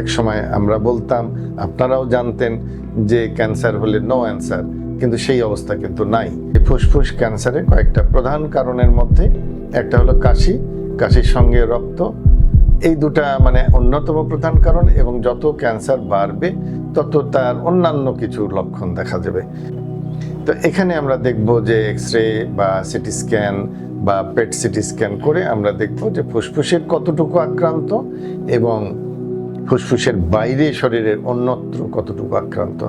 এক সময় আমরা বলতাম, আপনারাও জানতেন যে ক্যান্সার হলে নো অ্যান্সার কিন্তু সেই অবস্থা কিন্তু নাই। ফুসফুস ক্যান্সারের কয়েকটা প্রধান কারণের মধ্যে একটা হলো কাশি, কাশির সঙ্গে রক্ত। এই দুটা মানে অন্যতম প্রধান কারণ এবং যত ক্যান্সার বাড়বে, তত তার অন্যান্য কিছু লক্ষণ দেখা যাবে। তো এখানে আমরা দেখব যে এক্স রে বা সিটি স্ক্যান বা পেট সিটি স্ক্যান করে আমরা দেখব যে ফুসফুসের কতটুকু আক্রান্ত এবং ফুসফুসের বাইরে শরীরের অন্যত্র কতটুকু আক্রান্ত?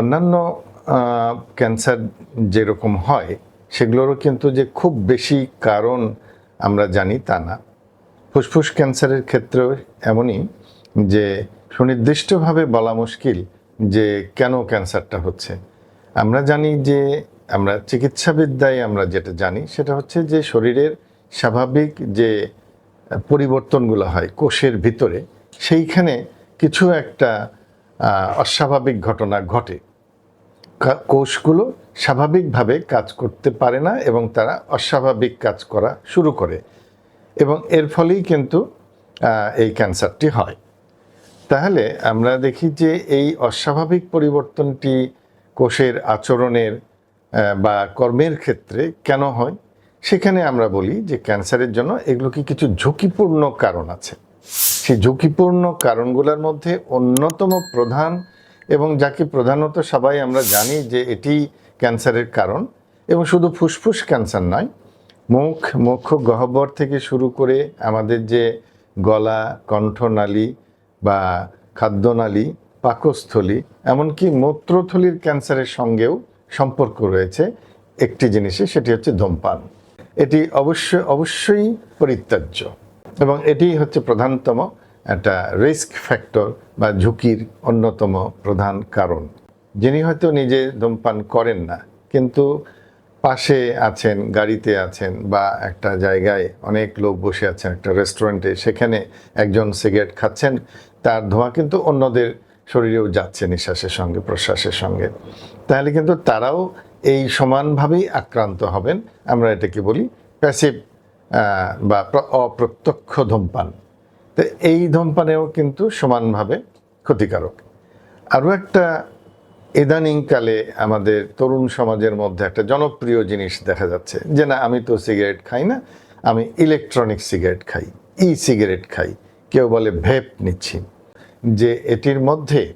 অন্যান্য ক্যান্সার যেরকম হয়, সেগুলোরও কিন্তু যে খুব বেশি কারণ আমরা জানি তা না। ফুসফুস ক্যান্সারের ক্ষেত্রেও এমনই যে সুনির্দিষ্টভাবে বলা মুশকিল যে কেন ক্যান্সারটা হচ্ছে। আমরা জানি যে আমরা চিকিৎসাবিদ্যায় আমরা যেটা জানি সেটা হচ্ছে যে শরীরের স্বাভাবিক যে পরিবর্তনগুলো হয় কোষের ভিতরে, সেইখানে কিছু একটা অস্বাভাবিক ঘটনা ঘটে। কোষগুলো স্বাভাবিকভাবে কাজ করতে পারে না এবং তারা অস্বাভাবিক কাজ করা শুরু করে এবং এর ফলেই কিন্তু এই ক্যান্সারটি হয়। তাহলে আমরা দেখি যে এই অস্বাভাবিক পরিবর্তনটি কোষের আচরণের বা কর্মের ক্ষেত্রে কেন হয়? সেখানে আমরা বলি যে ক্যান্সারের জন্য এগুলো কি কিছু ঝুঁকিপূর্ণ কারণ আছে। সেই ঝুঁকিপূর্ণ কারণগুলোর মধ্যে অন্যতম প্রধান এবং যাকে প্রধানত সবাই আমরা জানি যে এটি ক্যান্সারের কারণ এবং শুধু ফুসফুস ক্যান্সার নয়, মুখ মুখ গহ্বর থেকে শুরু করে আমাদের যে গলা কণ্ঠনালী বা খাদ্যনালী, পাকস্থলী, এমনকি মূত্রথলির ক্যান্সারের সঙ্গেও সম্পর্ক রয়েছে। একটি জিনিসে সেটি হচ্ছে ধূমপান। এটি অবশ্যই অবশ্যই পরিত্যাজ্য এবং এটি হচ্ছে প্রধানতম একটা রিস্ক ফ্যাক্টর বা ঝুঁকির অন্যতম প্রধান কারণ। যিনি হয়তো নিজে ধূমপান করেন না, কিন্তু পাশে আছেন, গাড়িতে আছেন বা একটা জায়গায় অনেক লোক বসে আছেন, একটা রেস্টুরেন্টে সেখানে একজন সিগারেট খাচ্ছেন তার ধোঁয়া কিন্তু অন্যদের শরীরেও যাচ্ছে নিঃশ্বাসের সঙ্গে, প্রশ্বাসের সঙ্গে। তাহলে কিন্তু তারাও এই সমানভাবেই আক্রান্ত হবেন। আমরা এটাকে বলি প্যাসিভ বা অপ্রত্যক্ষ ধূমপান। তো এই ধূমপানেও কিন্তু সমানভাবে ক্ষতিকারক। আরও একটা ইদানিংকালে আমাদের তরুণ সমাজের মধ্যে একটা জনপ্রিয় জিনিস দেখা যাচ্ছে যে, না, আমি তো সিগারেট খাই না, আমি ইলেকট্রনিক সিগারেট খাই ই সিগারেট খাই। কেউ বলে ভেপ নিচ্ছি। যে এটির মধ্যে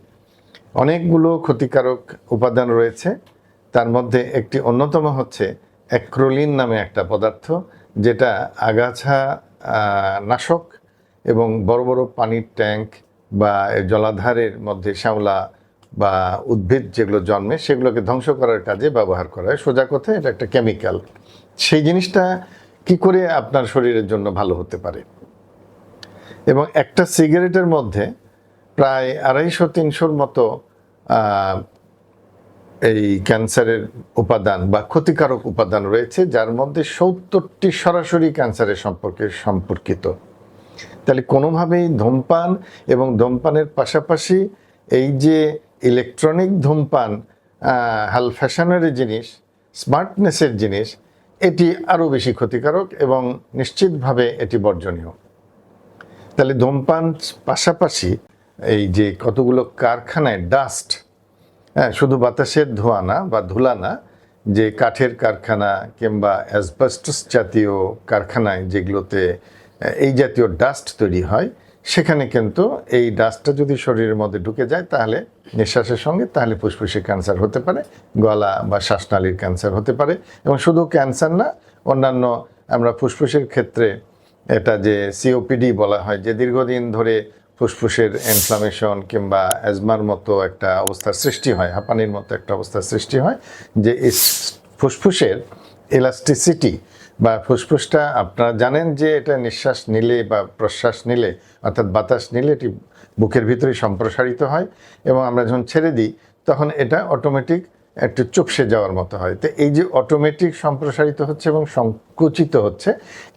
অনেকগুলো ক্ষতিকারক উপাদান রয়েছে, তার মধ্যে একটি অন্যতম হচ্ছে অ্যাক্রোলিন নামে একটা পদার্থ, যেটা আগাছা নাশক এবং বড় বড় পানির ট্যাঙ্ক বা জলাধারের মধ্যে শ্যাওলা বা উদ্ভিদ যেগুলো জন্মে, সেগুলোকে ধ্বংস করার কাজে ব্যবহার করা হয়। সোজা কথা, এটা একটা কেমিক্যাল। সেই জিনিসটা কি করে আপনার শরীরের জন্য ভালো হতে পারে? এবং একটা সিগারেটের মধ্যে প্রায় আড়াইশো, তিনশোর মতো এই ক্যান্সারের উপাদান বা ক্ষতিকারক উপাদান রয়েছে, যার মধ্যে সত্তরটি সরাসরি ক্যান্সারের সম্পর্কে সম্পর্কিত। তাহলে কোনোভাবেই ধূমপান এবং ধূমপানের পাশাপাশি এই যে ইলেকট্রনিক ধূমপান হাল ফ্যাশনের জিনিস, স্মার্টনেসের জিনিস, এটি আরও বেশি ক্ষতিকারক এবং নিশ্চিতভাবে এটি বর্জনীয়। তাহলে ধূমপান পাশাপাশি এই যে কতগুলো কারখানায় ডাস্ট হ্যাঁ শুধু বাতাসের ধোঁয়া না বা ধুলা না, যে কাঠের কারখানা কিংবা অ্যাসবাস্টস জাতীয় কারখানায় যেগুলোতে এই জাতীয় ডাস্ট তৈরি হয়, সেখানে কিন্তু এই ডাস্টটা যদি শরীরের মধ্যে ঢুকে যায়, তাহলে নিঃশ্বাসের সঙ্গে, তাহলে ফুসফুসে ক্যান্সার হতে পারে, গলা বা শ্বাসনালীর ক্যান্সার হতে পারে, এবং শুধু ক্যান্সার না, অন্যান্য আমরা ফুসফুসের ক্ষেত্রে এটা যে সিওপিডি বলা হয়, যে দীর্ঘদিন ধরে ফুসফুসের ইনফ্লামেশন কিংবা অ্যাজমার মতো একটা অবস্থার সৃষ্টি হয়, হাঁপানির মতো একটা অবস্থার সৃষ্টি হয়, যে ফুসফুসের এলাস্টিসিটি বা ফুসফুসটা আপনারা জানেন যে এটা নিঃশ্বাস নিলে বা প্রশ্বাস নিলে, অর্থাৎ বাতাস নিলে এটি বুকের ভিতরে সম্প্রসারিত হয় এবং আমরা যখন ছেড়ে দিই, তখন এটা অটোমেটিক একটু চুপসে যাওয়ার মতো হয়। তো এই যে অটোমেটিক সম্প্রসারিত হচ্ছে এবং সংকুচিত হচ্ছে,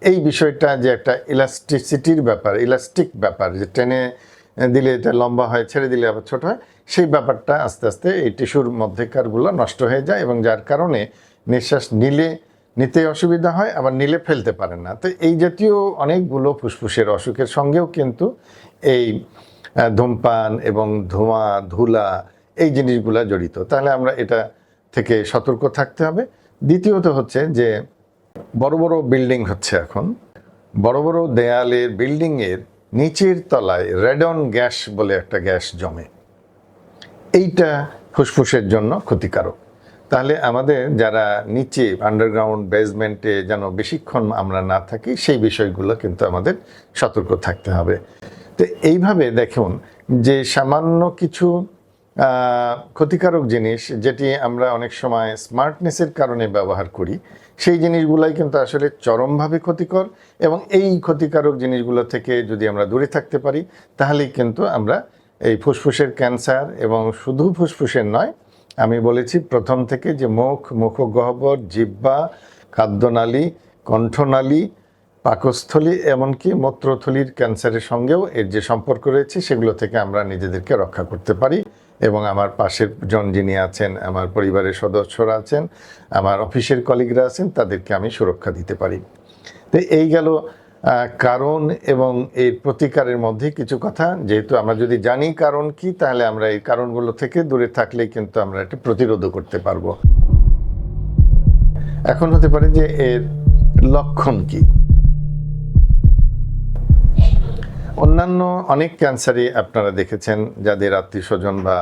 এই বিষয়টা যে একটা ইলাস্টিসিটির ব্যাপার ইলাস্টিক ব্যাপার, যে টেনে দিলে এটা লম্বা হয়, ছেড়ে দিলে আবার ছোট হয়, সেই ব্যাপারটা আস্তে আস্তে এই টিস্যুর মধ্যেকারগুলো নষ্ট হয়ে যায় এবং যার কারণে নিঃশ্বাস নিলে নিতে অসুবিধা হয়, আবার নিলে ফেলতে পারেন না। তো এই জাতীয় অনেকগুলো ফুসফুসের অসুখের সঙ্গেও কিন্তু এই ধূমপান এবং ধোঁয়া, ধুলা এই জিনিসগুলা জড়িত। তাহলে আমরা এটা থেকে সতর্ক থাকতে হবে। দ্বিতীয়ত হচ্ছে যে, বড় বড় বিল্ডিং হচ্ছে এখন। বড় বড় দেয়ালের বিল্ডিংয়ের নিচের তলায় রেডন গ্যাস বলে একটা গ্যাস জমে। এইটা ফুসফুসের জন্য ক্ষতিকারক। তাহলে আমাদের যারা নিচে আন্ডারগ্রাউন্ড বেসমেন্টে যেন বেশিক্ষণ আমরা না থাকি, সেই বিষয়গুলো কিন্তু আমাদের সতর্ক থাকতে হবে। তো এইভাবে দেখুন, যে সামান্য কিছু ক্ষতিকারক জিনিস যেটি আমরা অনেক সময় স্মার্টনেসের কারণে ব্যবহার করি, সেই জিনিসগুলাই কিন্তু আসলে চরমভাবে ক্ষতিকর এবং এই ক্ষতিকারক জিনিসগুলো থেকে যদি আমরা দূরে থাকতে পারি, তাহলেই কিন্তু আমরা এই ফুসফুসের ক্যান্সার এবং শুধু ফুসফুসের নয়, আমি বলেছি প্রথম থেকে যে মুখ, মুখগহ্বর জিব্বা খাদ্যনালী, কণ্ঠনালী, পাকস্থলী এমনকি মূত্রথলির ক্যান্সারের সঙ্গেও এর যে সম্পর্ক রয়েছে, সেগুলো থেকে আমরা নিজেদেরকে রক্ষা করতে পারি। এবং আমার পাশের জন যিনি আছেন, আমার পরিবারের সদস্যরা আছেন, আমার অফিসের কলিগরা আছেন, তাদেরকে আমি সুরক্ষা দিতে পারি। তো এই গেল কারণ এবং এর প্রতিকারের মধ্যে কিছু কথা। যেহেতু আমরা যদি জানি কারণ কি, তাহলে আমরা এই কারণগুলো থেকে দূরে থাকলেই কিন্তু আমরা এটা প্রতিরোধ করতে পারব। এখন হতে পারে যে এর লক্ষণ কি? অন্যান্য অনেক ক্যান্সারই আপনারা দেখেছেন, যাদের আত্মীয় স্বজন বা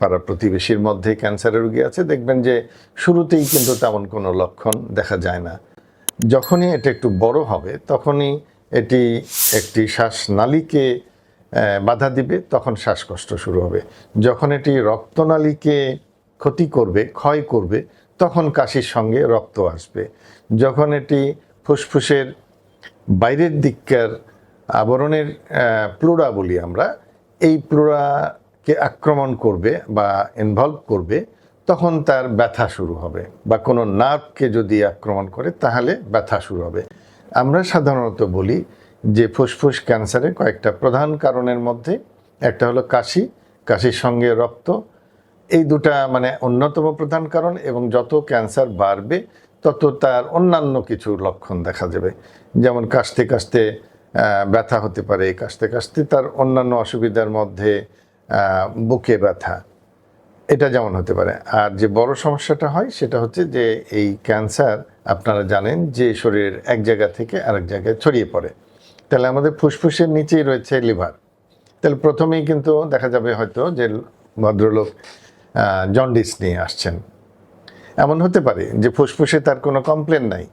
পাড়া প্রতিবেশীর মধ্যে ক্যান্সারের রোগী আছে, দেখবেন যে শুরুতেই কিন্তু তেমন কোনো লক্ষণ দেখা যায় না। যখনই এটা একটু বড় হবে, তখনই এটি একটি শ্বাসনালীকে বাধা দিবে, তখন শ্বাসকষ্ট শুরু হবে। যখন এটি রক্তনালীকে ক্ষতি করবে, ক্ষয় করবে, তখন কাশির সঙ্গে রক্ত আসবে। যখন এটি ফুসফুসের বাইরের দিককার আবরণের প্লোরা বলি আমরা, এই প্লোরাকে আক্রমণ করবে বা ইনভলভ করবে, তখন তার ব্যথা শুরু হবে বা কোনো নার্ভকে যদি আক্রমণ করে, তাহলে ব্যথা শুরু হবে। আমরা সাধারণত বলি যে ফুসফুস ক্যান্সারের কয়েকটা প্রধান কারণের মধ্যে, একটা হলো কাশি, কাশির সঙ্গে রক্ত, এই দুটা মানে অন্যতম প্রধান কারণ এবং যত ক্যান্সার বাড়বে, তত তার অন্যান্য কিছু লক্ষণ দেখা যাবে যেমন কাশতে কাশতে ব্যথা হতে পারে কাশতে কাশতে, তার অন্যান্য অসুবিধার মধ্যে বুকে ব্যথা। এটা যেমন হতে পারে। আর যে বড় সমস্যাটা হয়, সেটা হচ্ছে যে এই ক্যান্সার, আপনারা জানেন যে শরীরের এক জায়গা থেকে আরেক জায়গায় ছড়িয়ে পড়ে। তাহলে আমাদের ফুসফুসের নিচেই রয়েছে লিভার। তাহলে প্রথমেই কিন্তু দেখা যাবে হয়তো যে ভদ্রলোক জন্ডিস নিয়ে আসছেন। এমন হতে পারে যে ফুসফুসে তার কোনো কমপ্লেন নাই।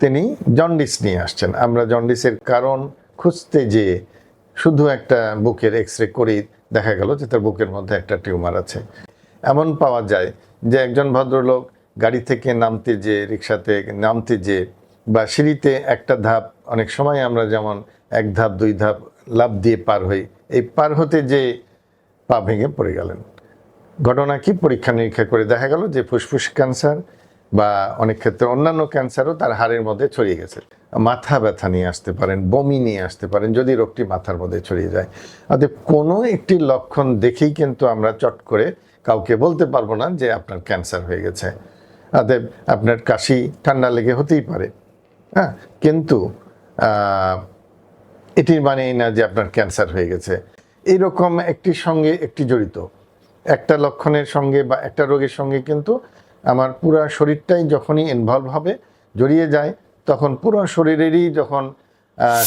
তিনি জন্ডিস নিয়ে আসছেন। আমরা জন্ডিসের কারণ খুঁজতে যে শুধু একটা বুকের এক্স রে করেই দেখা গেল যে তার বুকের মধ্যে একটা টিউমার আছে। এমন পাওয়া যায় যে একজন ভদ্রলোক গাড়ি থেকে নামতে যে রিক্সাতে নামতে যে বা সিঁড়িতে একটা ধাপ, অনেক সময় আমরা যেমন এক ধাপ, দুই ধাপ লাভ দিয়ে পার হই, এই পার হতে যে পা ভেঙে পড়ে গেলেন। ঘটনা কি? পরীক্ষা নিরীক্ষা করে দেখা গেল যে ফুসফুস ক্যান্সার বা অনেক ক্ষেত্রে অন্যান্য ক্যান্সারও তার হাড়ের মধ্যে ছড়িয়ে গেছে। মাথা ব্যথা নিয়ে আসতে পারেন, বমি নিয়ে আসতে পারেন, যদি রোগটি মাথার মধ্যে ছড়িয়ে যায়। অতএব কোনো একটি লক্ষণ দেখেই কিন্তু আমরা চট করে কাউকে বলতে পারব না যে আপনার ক্যান্সার হয়ে গেছে। অতএব আপনার কাশি ঠান্ডা লেগে হতেই পারে। হ্যাঁ কিন্তু এটির মানে এই না যে আপনার ক্যান্সার হয়ে গেছে। এইরকম একটির সঙ্গে একটি জড়িত। একটা লক্ষণের সঙ্গে বা একটা রোগের সঙ্গে কিন্তু আমার পুরো শরীরটাই যখনই ইনভলভ হবে, জড়িয়ে যায়, তখন পুরো শরীরেরই যখন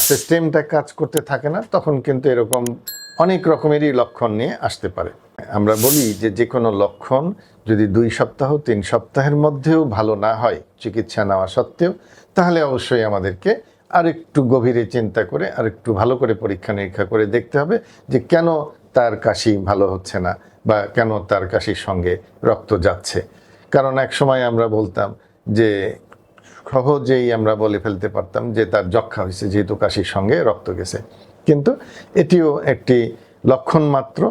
সিস্টেমটা কাজ করতে থাকে না, তখন কিন্তু এরকম অনেক রকমেরই লক্ষণ নিয়ে আসতে পারে। আমরা বলি যে যে কোনো লক্ষণ যদি দুই সপ্তাহ, তিন সপ্তাহের মধ্যেও ভালো না হয় চিকিৎসা নেওয়া সত্ত্বেও, তাহলে অবশ্যই আমাদেরকে আরেকটু গভীরে চিন্তা করে, আরেকটু ভালো করে পরীক্ষা নিরীক্ষা করে দেখতে হবে যে কেন তার কাশি ভালো হচ্ছে না বা কেন তার কাশির সঙ্গে রক্ত যাচ্ছে। কারণ এক সময় আমরা বলতাম যে সহজেই আমরা বলে ফেলতে পারতাম যে তার যক্ষা হয়েছে, যেহেতু কাশির সঙ্গে রক্ত গেছে। কিন্তু এটিও একটি লক্ষণ মাত্র।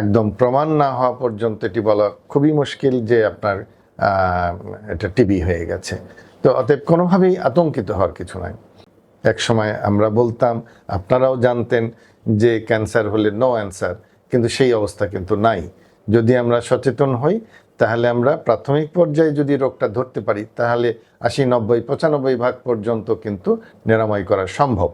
একদম প্রমাণ না হওয়া পর্যন্ত এটি বলা খুবই মুশকিল যে আপনার এটা টিবি হয়ে গেছে। তো অতএব কোনোভাবেই আতঙ্কিত হওয়ার কিছু নাই। এক সময় আমরা বলতাম, আপনারাও জানতেন যে ক্যান্সার হলে নো অ্যান্সার কিন্তু সেই অবস্থা কিন্তু নাই। যদি আমরা সচেতন হই তাহলে আমরা প্রাথমিক পর্যায়ে যদি রোগটা ধরতে পারি, তাহলে আশি, নব্বই, পঁচানব্বই ভাগ পর্যন্ত কিন্তু নিরাময় করা সম্ভব।